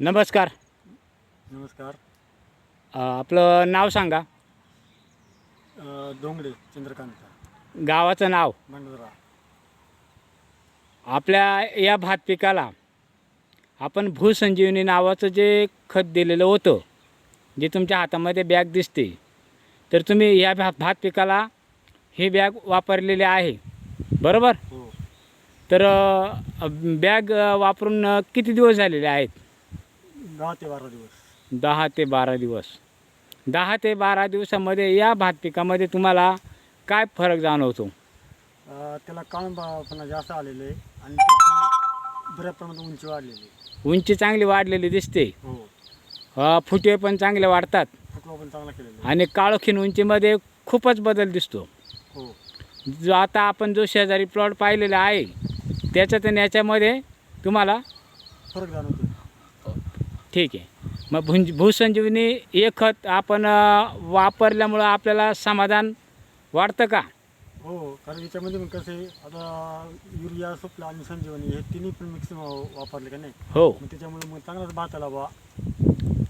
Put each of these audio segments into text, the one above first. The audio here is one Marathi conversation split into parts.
नमस्कार. नमस्कार. अ, आपलं नाव सांगा. अ, डोंगरे चंद्रकांत. गावाचं नाव. मंडोरा आपल्या या भात पिकाला आपण भूसंजीवनी नावाचं जे खत दिलेलं होतं जे तुमच्या हातामध्ये बॅग दिसते तर तुम्ही या भात भात पिकाला ही बॅग वापरलेली आहे. बरोबर? हो. तर अ, बॅग अ, वापरून अ, किती दिवस झालेले आहेत? दहा ते बारा दिवस. दहा ते बारा दिवस. दहा ते बारा दिवसामध्ये या भात पिकामध्ये तुम्हाला काय फरक जाणवतो? अ, त्याला काळंबापणा जास्त आलेलं आहे आणि त्याची बऱ्या प्रमाणात उंची वाढलेली आहे. उंची चांगली वाढलेली दिसते. हो. अ, फुटे पण चांगले वाढतात. फुटवा पण चांगला केलेला आहे. आणि काळोखीन उंचीमध्ये खूपच बदल दिसतो. हो. जो आता आपण जो शेजारी प्लॉट पाहिलेला आहे त्याच्यात आणि याच्यामध्ये तुम्हाला फरक जाणवतो ठीक आहे. मग भुंज भूसंजीवनी हे खत आपण वापरल्यामुळं आपल्याला समाधान वाटतं का? हो कारण याच्यामध्ये मग कसं आहे आता युरिया सुपला आणि संजीवनी हे तिन्ही पण मिक्स वापरले का नाही? हो. मग त्याच्यामुळे मग चांगलाच भात आला बा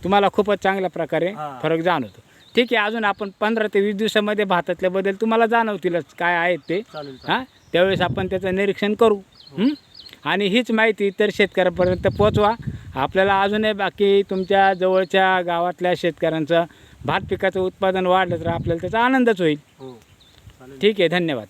तुम्हाला खूपच चांगल्या प्रकारे हां. फरक जाणवतो. ठीक आहे अजून आपण पंधरा ते वीस दिवसामध्ये भातातल्या बदल तुम्हाला जाणवतीलच काय आहेत ते. चालेल. हां? त्यावेळेस आपण त्याचं निरीक्षण करू. हं? आणि हीच माहिती इतर शेतकऱ्यांपर्यंत पोचवा. आपल्याला अजूनही बाकी तुमच्या जवळच्या गावातल्या शेतकऱ्यांचं भात पिकाचं उत्पादन वाढलं तर आपल्याला त्याचा आनंदच होईल. हो. ठीक आहे धन्यवाद.